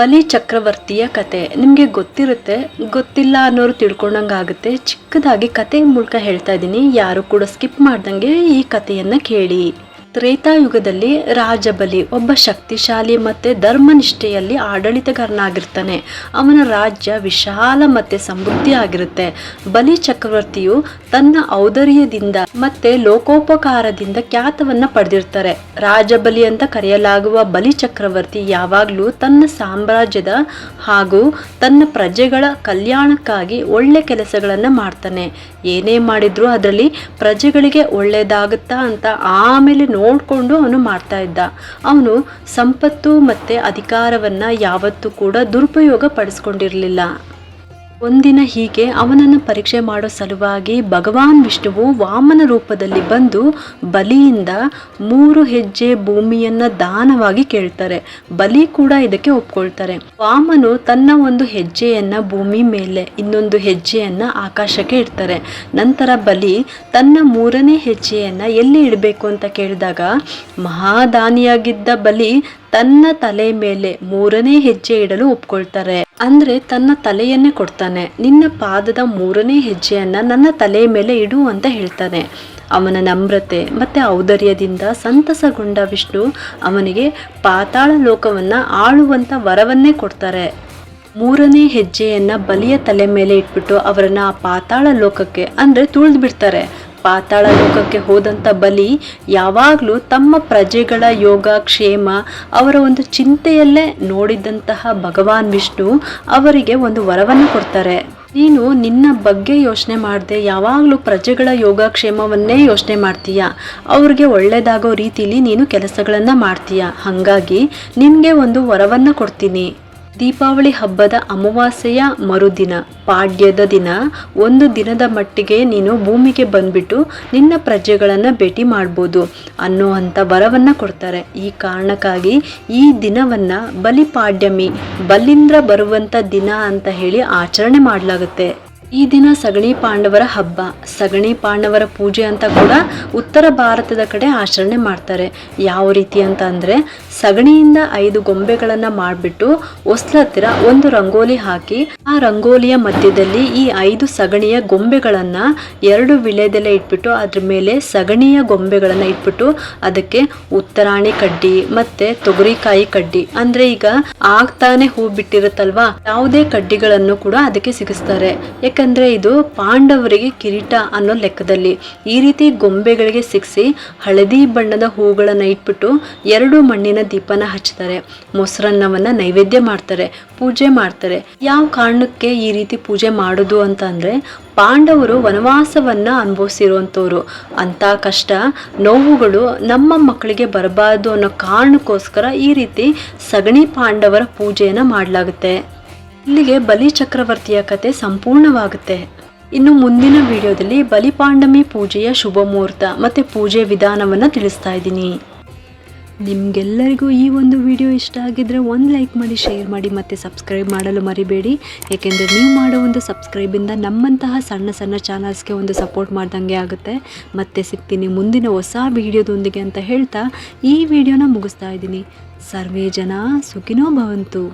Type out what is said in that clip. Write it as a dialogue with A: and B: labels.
A: ಬಲಿ ಚಕ್ರವರ್ತಿಯ ಕತೆ. ನಿಮಗೆ ಗೊತ್ತಿರುತ್ತೆ, ಗೊತ್ತಿಲ್ಲ ಅನ್ನೋರು ತಿಳ್ಕೊಂಡಂಗಾಗುತ್ತೆ ಚಿಕ್ಕದಾಗಿ ಕತೆ ಮೂಲಕ ಹೇಳ್ತಾ ಇದ್ದೀನಿ. ಯಾರು ಕೂಡ ಸ್ಕಿಪ್ ಮಾಡ್ದಂಗೆ ಈ ಕಥೆಯನ್ನು ಕೇಳಿ. ತ್ರೇತಾಯುಗದಲ್ಲಿ ರಾಜಬಲಿ ಒಬ್ಬ ಶಕ್ತಿಶಾಲಿ ಮತ್ತೆ ಧರ್ಮನಿಷ್ಠೆಯಲ್ಲಿ ಆಡಳಿತಗಾರನಾಗಿರ್ತಾನೆ. ಅವನ ರಾಜ್ಯ ವಿಶಾಲ ಮತ್ತೆ ಸಮೃದ್ಧಿ ಆಗಿರುತ್ತೆ ಬಲಿ ಚಕ್ರವರ್ತಿಯು ತನ್ನ ಔದರ್ಯದಿಂದ ಮತ್ತೆ ಲೋಕೋಪಕಾರದಿಂದ ಖ್ಯಾತವನ್ನ ಪಡೆದಿರ್ತಾರೆ. ರಾಜಬಲಿ ಅಂತ ಕರೆಯಲಾಗುವ ಬಲಿ ಚಕ್ರವರ್ತಿ ಯಾವಾಗಲೂ ತನ್ನ ಸಾಮ್ರಾಜ್ಯದ ಹಾಗೂ ತನ್ನ ಪ್ರಜೆಗಳ ಕಲ್ಯಾಣಕ್ಕಾಗಿ ಒಳ್ಳೆ ಕೆಲಸಗಳನ್ನ ಮಾಡ್ತಾನೆ. ಏನೇ ಮಾಡಿದ್ರು ಅದರಲ್ಲಿ ಪ್ರಜೆಗಳಿಗೆ ಒಳ್ಳೆಯದಾಗುತ್ತಾ ಅಂತ ಆಮೇಲೆ ನೋಡಿಕೊಂಡು ಅವನು ಮಾಡ್ತಾ ಇದ್ದ. ಅವನು ಸಂಪತ್ತು ಮತ್ತು ಅಧಿಕಾರವನ್ನು ಯಾವತ್ತೂ ಕೂಡ ದುರುಪಯೋಗ ಪಡಿಸ್ಕೊಂಡಿರಲಿಲ್ಲ ಒಂದಿನ ಹೀಗೆ ಅವನನ್ನು ಪರೀಕ್ಷೆ ಮಾಡೋ ಸಲುವಾಗಿ ಭಗವಾನ್ ವಿಷ್ಣುವು ವಾಮನ ರೂಪದಲ್ಲಿ ಬಂದು ಬಲಿಯಿಂದ ಮೂರು ಹೆಜ್ಜೆ ಭೂಮಿಯನ್ನ ದಾನವಾಗಿ ಕೇಳ್ತಾರೆ. ಬಲಿ ಕೂಡ ಇದಕ್ಕೆ ಒಪ್ಕೊಳ್ತಾರೆ. ವಾಮನು ತನ್ನ ಒಂದು ಹೆಜ್ಜೆಯನ್ನ ಭೂಮಿ ಮೇಲೆ, ಇನ್ನೊಂದು ಹೆಜ್ಜೆಯನ್ನ ಆಕಾಶಕ್ಕೆ ಇಡ್ತಾರೆ. ನಂತರ ಬಲಿ ತನ್ನ ಮೂರನೇ ಹೆಜ್ಜೆಯನ್ನ ಎಲ್ಲಿ ಇಡಬೇಕು ಅಂತ ಕೇಳಿದಾಗ, ಮಹಾದಾನಿಯಾಗಿದ್ದ ಬಲಿ ತನ್ನ ತಲೆ ಮೇಲೆ ಮೂರನೇ ಹೆಜ್ಜೆ ಇಡಲು ಒಪ್ಕೊಳ್ತಾರೆ. ಅಂದ್ರೆ ತನ್ನ ತಲೆಯನ್ನೇ ಕೊಡ್ತಾನೆ. ನಿನ್ನ ಪಾದದ ಮೂರನೇ ಹೆಜ್ಜೆಯನ್ನ ನನ್ನ ತಲೆಯ ಮೇಲೆ ಇಡು ಅಂತ ಹೇಳ್ತಾನೆ. ಅವನ ನಮ್ರತೆ ಮತ್ತೆ ಔದರ್ಯದಿಂದ ಸಂತಸಗೊಂಡ ವಿಷ್ಣು ಅವನಿಗೆ ಪಾತಾಳ ಲೋಕವನ್ನ ಆಳುವಂತ ವರವನ್ನೇ ಕೊಡ್ತಾರೆ. ಮೂರನೇ ಹೆಜ್ಜೆಯನ್ನ ಬಲಿಯ ತಲೆ ಮೇಲೆ ಇಟ್ಬಿಟ್ಟು ಅವರನ್ನು ಆ ಪಾತಾಳ ಲೋಕಕ್ಕೆ ಅಂದ್ರೆ ತುಳಿದು ಬಿಡ್ತಾರೆ ಪಾತಾಳ ಲೋಕಕ್ಕೆ ಹೋದಂಥ ಬಲಿ ಯಾವಾಗಲೂ ತಮ್ಮ ಪ್ರಜೆಗಳ ಯೋಗ, ಕ್ಷೇಮ, ಅವರ ಒಂದು ಚಿಂತೆಯಲ್ಲೇ ನೋಡಿದಂತಹ ಭಗವಾನ್ ವಿಷ್ಣು ಅವರಿಗೆ ಒಂದು ವರವನ್ನು ಕೊಡ್ತಾರೆ. ನೀನು ನಿನ್ನ ಬಗ್ಗೆ ಯೋಚನೆ ಮಾಡದೆ, ಯಾವಾಗಲೂ ಪ್ರಜೆಗಳ ಯೋಗಕ್ಷೇಮವನ್ನೇ ಯೋಚನೆ ಮಾಡ್ತೀಯ? ಅವ್ರಿಗೆ ಒಳ್ಳೆಯದಾಗೋ ರೀತಿಲಿ ನೀನು ಕೆಲಸಗಳನ್ನು ಮಾಡ್ತೀಯ? ಹಾಗಾಗಿ ನಿನಗೆ ಒಂದು ವರವನ್ನು ಕೊಡ್ತೀನಿ. ದೀಪಾವಳಿ ಹಬ್ಬದ ಅಮಾವಾಸ್ಯೆಯ ಮರುದಿನ, ಪಾಡ್ಯದ ದಿನ. ಒಂದು ದಿನದ ಮಟ್ಟಿಗೆ ನೀನು ಭೂಮಿಗೆ ಬಂದ್ಬಿಟ್ಟು ನಿನ್ನ ಪ್ರಜೆಗಳನ್ನು ಭೇಟಿ ಮಾಡ್ಬೋದು ಅನ್ನೋ ಅಂಥ ವರವನ್ನು ಕೊಡ್ತಾರೆ. ಈ ಕಾರಣಕ್ಕಾಗಿ ಈ ದಿನವನ್ನು ಬಲಿಪಾಡ್ಯಮಿ, ಬಲಿಂದ್ರ ಬರುವಂಥ ದಿನ ಅಂತ ಹೇಳಿ ಆಚರಣೆ ಮಾಡಲಾಗುತ್ತೆ. ಈ ದಿನ ಸಗಣಿ ಪಾಂಡವರ ಹಬ್ಬ. ಸಗಣಿ ಪಾಂಡವರ ಪೂಜೆ ಅಂತ ಕೂಡ ಉತ್ತರ ಭಾರತದ ಕಡೆ ಆಚರಣೆ ಮಾಡ್ತಾರೆ. ಯಾವ ರೀತಿ ಅಂತ ಅಂದರೆ ಸಗಣಿಯಿಂದ ಐದು ಗೊಂಬೆಗಳನ್ನು ಮಾಡಿಬಿಟ್ಟು ಹೊಸ್ಲ ಹತ್ತಿರ ಒಂದು ರಂಗೋಲಿ ಹಾಕಿ ಆ ರಂಗೋಲಿಯ ಮಧ್ಯದಲ್ಲಿ ಈ ಐದು ಸಗಣಿಯ ಗೊಂಬೆಗಳನ್ನು ಎರಡು ವಿಳೆದೆಲೆ ಇಟ್ಬಿಟ್ಟು ಅದ್ರ ಮೇಲೆ ಸಗಣಿಯ ಗೊಂಬೆಗಳನ್ನು ಇಟ್ಬಿಟ್ಟು ಅದಕ್ಕೆ ಉತ್ತರಾಣಿ ಕಡ್ಡಿ ಮತ್ತೆ ತೊಗರಿಕಾಯಿ ಕಡ್ಡಿ. ಅಂದ್ರೆ ಈಗ ಆಗ್ತಾನೆ ಹೂ ಬಿಟ್ಟಿರುತ್ತಲ್ವಾ? ಯಾವುದೇ ಕಡ್ಡಿಗಳನ್ನು ಕೂಡ ಅದಕ್ಕೆ ಸಿಗಿಸ್ತಾರೆ. ಯಾಕಂದ್ರೆ ಇದು ಪಾಂಡವರಿಗೆ ಕಿರೀಟ ಅನ್ನೋ ಲೆಕ್ಕದಲ್ಲಿ. ಈ ರೀತಿ ಗೊಂಬೆಗಳಿಗೆ ಸಿಕ್ಸಿ ಹಳದಿ ಬಣ್ಣದ ಹೂಗಳನ್ನ ಇಟ್ಬಿಟ್ಟು ಎರಡು ಮಣ್ಣಿನ ದೀಪನ ಹಚ್ತಾರೆ. ಮೊಸರನ್ನವನ್ನ ನೈವೇದ್ಯ ಮಾಡ್ತಾರೆ, ಪೂಜೆ ಮಾಡ್ತಾರೆ. ಯಾವ ಕಾರಣಕ್ಕೆ ಈ ರೀತಿ ಪೂಜೆ ಮಾಡೋದು ಅಂತ ಅಂದ್ರೆ ಪಾಂಡವರು ವನವಾಸವನ್ನ ಅನುಭವಿಸಿರುವಂಥವ್ರು. ಅಂತ ಕಷ್ಟ ನೋವುಗಳು ನಮ್ಮ ಮಕ್ಕಳಿಗೆ ಬರಬಾರ್ದು ಅನ್ನೋ ಕಾರಣಕ್ಕೋಸ್ಕರ ಈ ರೀತಿ ಸಗಣಿ ಪಾಂಡವರ ಪೂಜೆಯನ್ನ ಮಾಡಲಾಗುತ್ತೆ. ಇಲ್ಲಿಗೆ ಬಲಿ ಚಕ್ರವರ್ತಿಯ ಕತೆ ಸಂಪೂರ್ಣವಾಗುತ್ತೆ. ಇನ್ನು ಮುಂದಿನ ವಿಡಿಯೋದಲ್ಲಿ ಬಲಿಪಾಂಡಮಿ ಪೂಜೆಯ ಶುಭ ಮುಹೂರ್ತ ಮತ್ತು ಪೂಜೆ ವಿಧಾನವನ್ನು ತಿಳಿಸ್ತಾ ಇದ್ದೀನಿ. ನಿಮಗೆಲ್ಲರಿಗೂ ಈ ಒಂದು ವಿಡಿಯೋ ಇಷ್ಟ ಆಗಿದ್ರೆ ಒಂದು ಲೈಕ್ ಮಾಡಿ, ಶೇರ್ ಮಾಡಿ ಮತ್ತು ಸಬ್ಸ್ಕ್ರೈಬ್ ಮಾಡಲು ಮರಿಬೇಡಿ. ಏಕೆಂದರೆ ನೀವು ಮಾಡೋ ಒಂದು ಸಬ್ಸ್ಕ್ರೈಬಿಂದ ನಮ್ಮಂತಹ ಸಣ್ಣ ಸಣ್ಣ ಚಾನಲ್ಸ್ಗೆ ಒಂದು ಸಪೋರ್ಟ್ ಮಾಡ್ದಂಗೆ ಆಗುತ್ತೆ. ಮತ್ತೆ ಸಿಗ್ತೀನಿ ಮುಂದಿನ ಹೊಸ ವಿಡಿಯೋದೊಂದಿಗೆ ಅಂತ ಹೇಳ್ತಾ ಈ ವಿಡಿಯೋನ ಮುಗಿಸ್ತಾ ಇದ್ದೀನಿ. ಸರ್ವೇ ಜನ ಸುಖಿನೋ ಭವಂತು.